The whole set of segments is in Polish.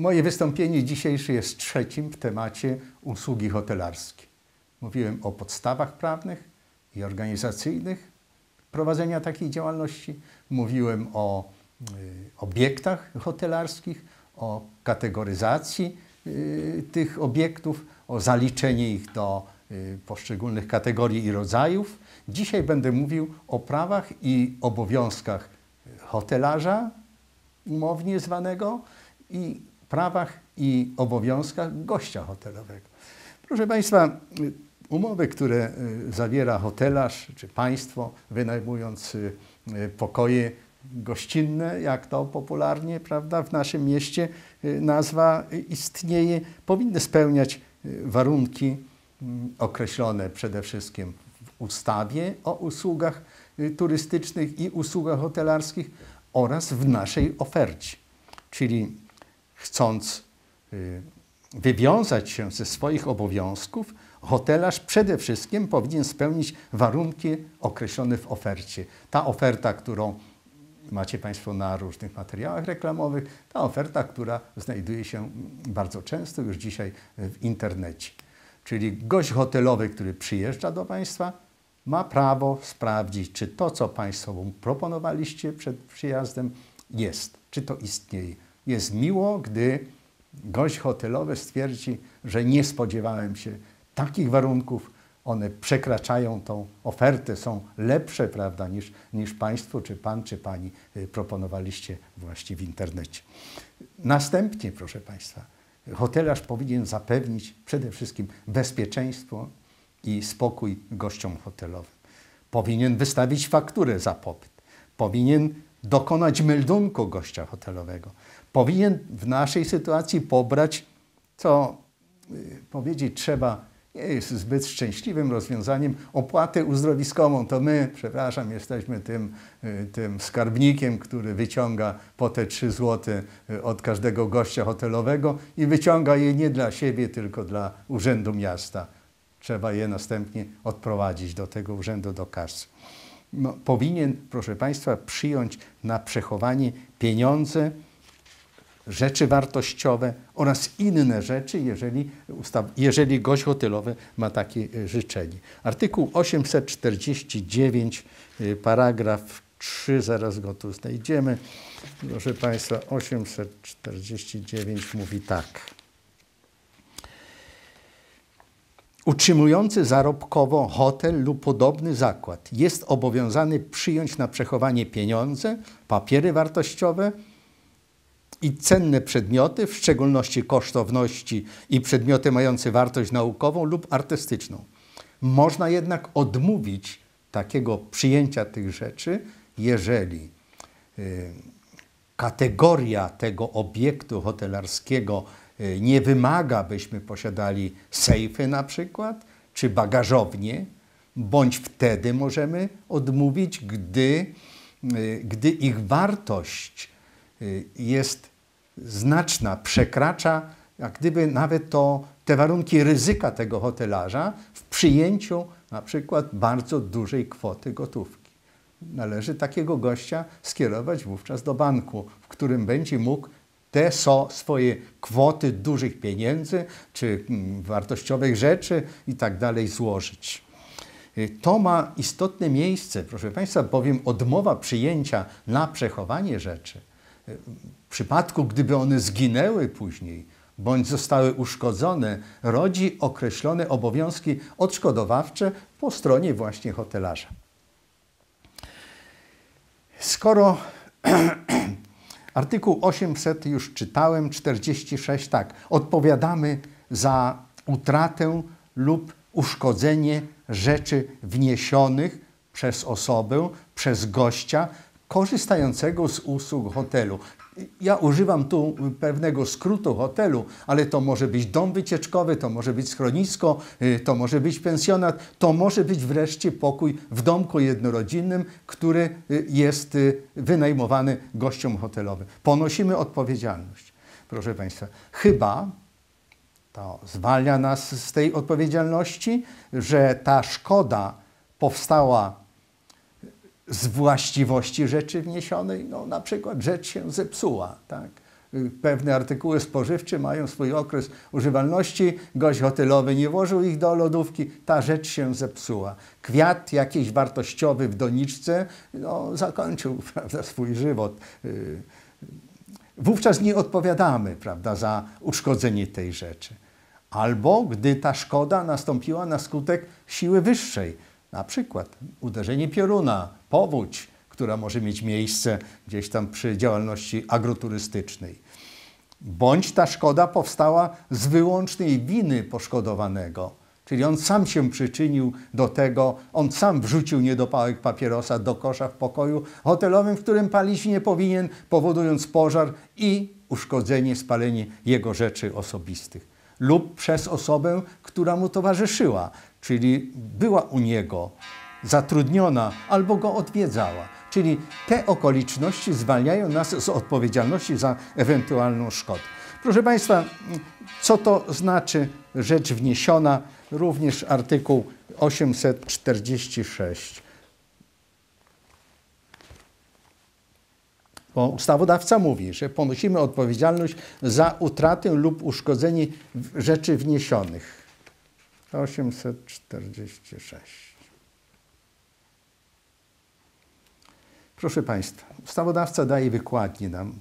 Moje wystąpienie dzisiejsze jest trzecim w temacie usługi hotelarskie. Mówiłem o podstawach prawnych i organizacyjnych prowadzenia takiej działalności. Mówiłem o y, obiektach hotelarskich, o kategoryzacji y, tych obiektów, o zaliczenie ich do y, poszczególnych kategorii i rodzajów. Dzisiaj będę mówił o prawach i obowiązkach hotelarza, umownie zwanego, i prawach i obowiązkach gościa hotelowego. Proszę Państwa, umowy, które y, zawiera hotelarz czy państwo, wynajmując y, pokoje gościnne, jak to popularnie prawda, w naszym mieście y, nazwa istnieje, powinny spełniać warunki mm, określone przede wszystkim w ustawie o usługach turystycznych i usługach hotelarskich oraz w naszej ofercie. Czyli chcąc y, wywiązać się ze swoich obowiązków, hotelarz przede wszystkim powinien spełnić warunki określone w ofercie. Ta oferta, którą macie Państwo na różnych materiałach reklamowych, ta oferta, która znajduje się bardzo często już dzisiaj w internecie. Czyli gość hotelowy, który przyjeżdża do Państwa, ma prawo sprawdzić, czy to, co Państwo mu proponowaliście przed przyjazdem, jest, czy to istnieje. Jest miło, gdy gość hotelowy stwierdzi, że nie spodziewałem się takich warunków, one przekraczają tą ofertę, są lepsze, prawda, niż, niż Państwo, czy Pan, czy Pani y, proponowaliście właśnie w internecie. Następnie, proszę Państwa, hotelarz powinien zapewnić przede wszystkim bezpieczeństwo i spokój gościom hotelowym. Powinien wystawić fakturę za pobyt. Powinien dokonać meldunku gościa hotelowego. Powinien w naszej sytuacji pobrać, co y, powiedzieć trzeba, nie jest zbyt szczęśliwym rozwiązaniem, opłatę uzdrowiskową. To my, przepraszam, jesteśmy tym, y, tym skarbnikiem, który wyciąga po te 3 zł y, od każdego gościa hotelowego i wyciąga je nie dla siebie, tylko dla Urzędu Miasta. Trzeba je następnie odprowadzić do tego urzędu, do kasy no, powinien, proszę Państwa, przyjąć na przechowanie pieniądze, rzeczy wartościowe oraz inne rzeczy, jeżeli, ustaw, jeżeli gość hotelowy ma takie e, życzenie. Artykuł 849, e, paragraf 3, zaraz go tu znajdziemy. Proszę Państwa, 849 mówi tak. Utrzymujący zarobkowo hotel lub podobny zakład jest obowiązany przyjąć na przechowanie pieniądze, papiery wartościowe i cenne przedmioty, w szczególności kosztowności i przedmioty mające wartość naukową lub artystyczną. Można jednak odmówić takiego przyjęcia tych rzeczy, jeżeli y, kategoria tego obiektu hotelarskiego Y, nie wymaga, byśmy posiadali sejfy na przykład, czy bagażownie, bądź wtedy możemy odmówić, gdy, y, gdy ich wartość jest znaczna, przekracza jak gdyby nawet to, te warunki ryzyka tego hotelarza w przyjęciu na przykład bardzo dużej kwoty gotówki. Należy takiego gościa skierować wówczas do banku, w którym będzie mógł te so, swoje kwoty dużych pieniędzy czy mm, wartościowych rzeczy i tak dalej złożyć. Y, to ma istotne miejsce, proszę Państwa, bowiem odmowa przyjęcia na przechowanie rzeczy, w przypadku gdyby one zginęły później bądź zostały uszkodzone, rodzi określone obowiązki odszkodowawcze po stronie właśnie hotelarza. Skoro Artykuł 800 już czytałem, 46 tak. Odpowiadamy za utratę lub uszkodzenie rzeczy wniesionych przez osobę, przez gościa korzystającego z usług hotelu ja używam tu pewnego skrótu hotelu, ale to może być dom wycieczkowy, to może być schronisko, y, to może być pensjonat, to może być wreszcie pokój w domku jednorodzinnym, który y, jest y, wynajmowany gościom hotelowym. Ponosimy odpowiedzialność, proszę Państwa. Chyba to zwalnia nas z tej odpowiedzialności, że ta szkoda powstała z właściwości rzeczy wniesionej, no na przykład rzecz się zepsuła, tak? pewne artykuły spożywcze mają swój okres używalności, gość hotelowy nie włożył ich do lodówki, ta rzecz się zepsuła. Kwiat jakiś wartościowy w doniczce no, zakończył prawda, swój żywot. Y, wówczas nie odpowiadamy prawda, za uszkodzenie tej rzeczy. Albo gdy ta szkoda nastąpiła na skutek siły wyższej, na przykład uderzenie pioruna, powódź, która może mieć miejsce gdzieś tam przy działalności agroturystycznej. Bądź ta szkoda powstała z wyłącznej winy poszkodowanego, czyli on sam się przyczynił do tego, on sam wrzucił niedopałek papierosa do kosza w pokoju hotelowym, w którym palić nie powinien, powodując pożar i uszkodzenie, spalenie jego rzeczy osobistych. Lub przez osobę, która mu towarzyszyła, czyli była u niego zatrudniona albo go odwiedzała. Czyli te okoliczności zwalniają nas z odpowiedzialności za ewentualną szkodę. Proszę Państwa, co to znaczy rzecz wniesiona? Również artykuł 846. Bo ustawodawca mówi, że ponosimy odpowiedzialność za utratę lub uszkodzenie rzeczy wniesionych. 846. Proszę Państwa, ustawodawca daje wykładnie nam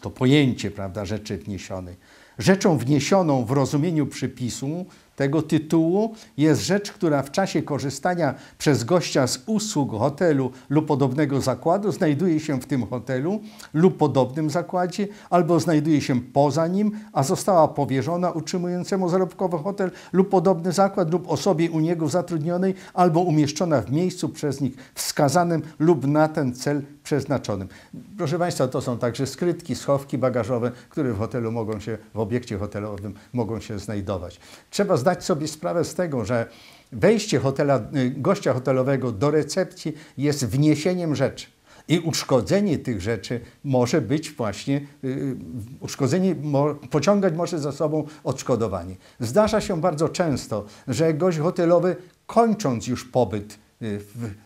to pojęcie prawda, rzeczy wniesionej. Rzeczą wniesioną w rozumieniu przypisu tego tytułu jest rzecz, która w czasie korzystania przez gościa z usług hotelu lub podobnego zakładu znajduje się w tym hotelu lub podobnym zakładzie, albo znajduje się poza nim, a została powierzona utrzymującemu zarobkowy hotel lub podobny zakład lub osobie u niego zatrudnionej, albo umieszczona w miejscu przez nich wskazanym lub na ten cel przeznaczonym. Proszę Państwa, to są także skrytki, schowki bagażowe, które w hotelu mogą się, w obiekcie hotelowym mogą się znajdować. Trzeba zdać sobie sprawę z tego, że wejście hotela, y, gościa hotelowego do recepcji jest wniesieniem rzeczy. I uszkodzenie tych rzeczy może być właśnie, yy, uszkodzenie mo, pociągać może za sobą odszkodowanie. Zdarza się bardzo często, że gość hotelowy, kończąc już pobyt y,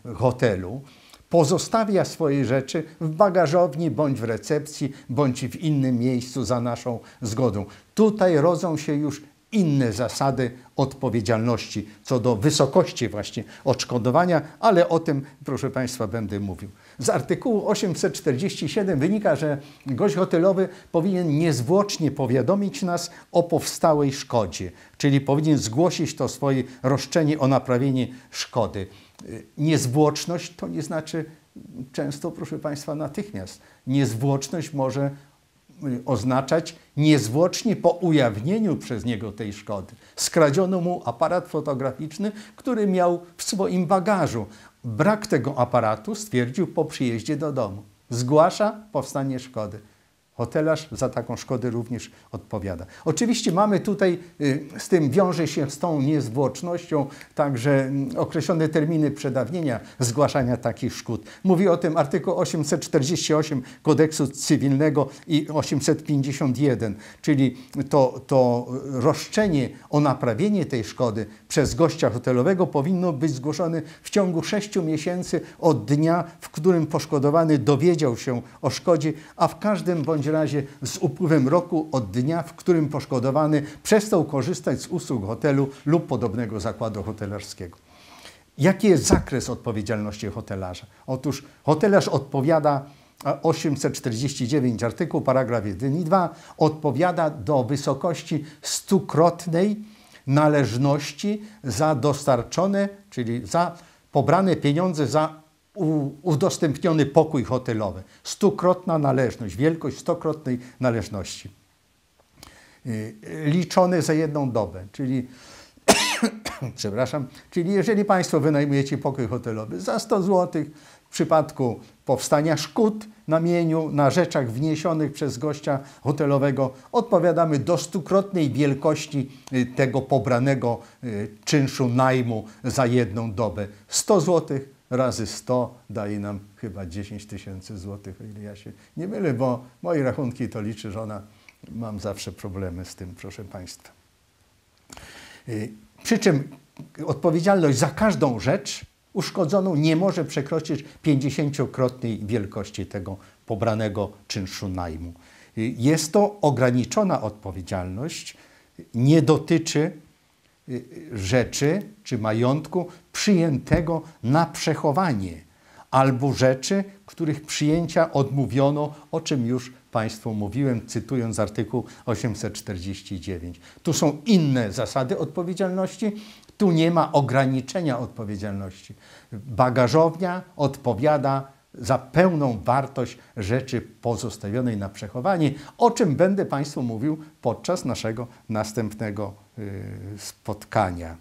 w hotelu, pozostawia swoje rzeczy w bagażowni, bądź w recepcji, bądź w innym miejscu za naszą zgodą. Tutaj rodzą się już inne zasady odpowiedzialności co do wysokości właśnie odszkodowania, ale o tym, proszę Państwa, będę mówił. Z artykułu 847 wynika, że gość hotelowy powinien niezwłocznie powiadomić nas o powstałej szkodzie, czyli powinien zgłosić to swoje roszczenie o naprawienie szkody. Niezwłoczność to nie znaczy często, proszę Państwa, natychmiast. Niezwłoczność może y, oznaczać niezwłocznie po ujawnieniu przez niego tej szkody. Skradziono mu aparat fotograficzny, który miał w swoim bagażu. Brak tego aparatu stwierdził po przyjeździe do domu. Zgłasza powstanie szkody. Hotelarz za taką szkodę również odpowiada. Oczywiście mamy tutaj, y, z tym wiąże się z tą niezwłocznością także mm, określone terminy przedawnienia zgłaszania takich szkód. Mówi o tym artykuł 848 kodeksu cywilnego i 851, czyli to, to roszczenie o naprawienie tej szkody przez gościa hotelowego powinno być zgłoszone w ciągu 6 miesięcy od dnia, w którym poszkodowany dowiedział się o szkodzie, a w każdym bądź razie z upływem roku od dnia, w którym poszkodowany przestał korzystać z usług hotelu lub podobnego zakładu hotelarskiego. Jaki jest zakres odpowiedzialności hotelarza? Otóż hotelarz odpowiada 849 artykuł, paragraf 1 i 2 odpowiada do wysokości stukrotnej należności za dostarczone, czyli za pobrane pieniądze za udostępniony pokój hotelowy. Stukrotna należność, wielkość stokrotnej należności. Y, liczone za jedną dobę, czyli przepraszam, czyli jeżeli Państwo wynajmujecie pokój hotelowy za 100 zł, w przypadku powstania szkód na mieniu, na rzeczach wniesionych przez gościa hotelowego, odpowiadamy do stukrotnej wielkości y, tego pobranego y, czynszu najmu za jedną dobę. 100 zł razy 100 daje nam chyba 10 tysięcy złotych, o ile ja się nie mylę, bo moje rachunki to liczy żona. Mam zawsze problemy z tym, proszę Państwa. Y, przy czym odpowiedzialność za każdą rzecz uszkodzoną nie może przekroczyć 50-krotnej wielkości tego pobranego czynszu najmu. Y, Jest to ograniczona odpowiedzialność, nie dotyczy rzeczy czy majątku przyjętego na przechowanie albo rzeczy, których przyjęcia odmówiono, o czym już Państwu mówiłem, cytując artykuł 849. Tu są inne zasady odpowiedzialności, tu nie ma ograniczenia odpowiedzialności. Bagażownia odpowiada za pełną wartość rzeczy pozostawionej na przechowanie, o czym będę Państwu mówił podczas naszego następnego y, spotkania.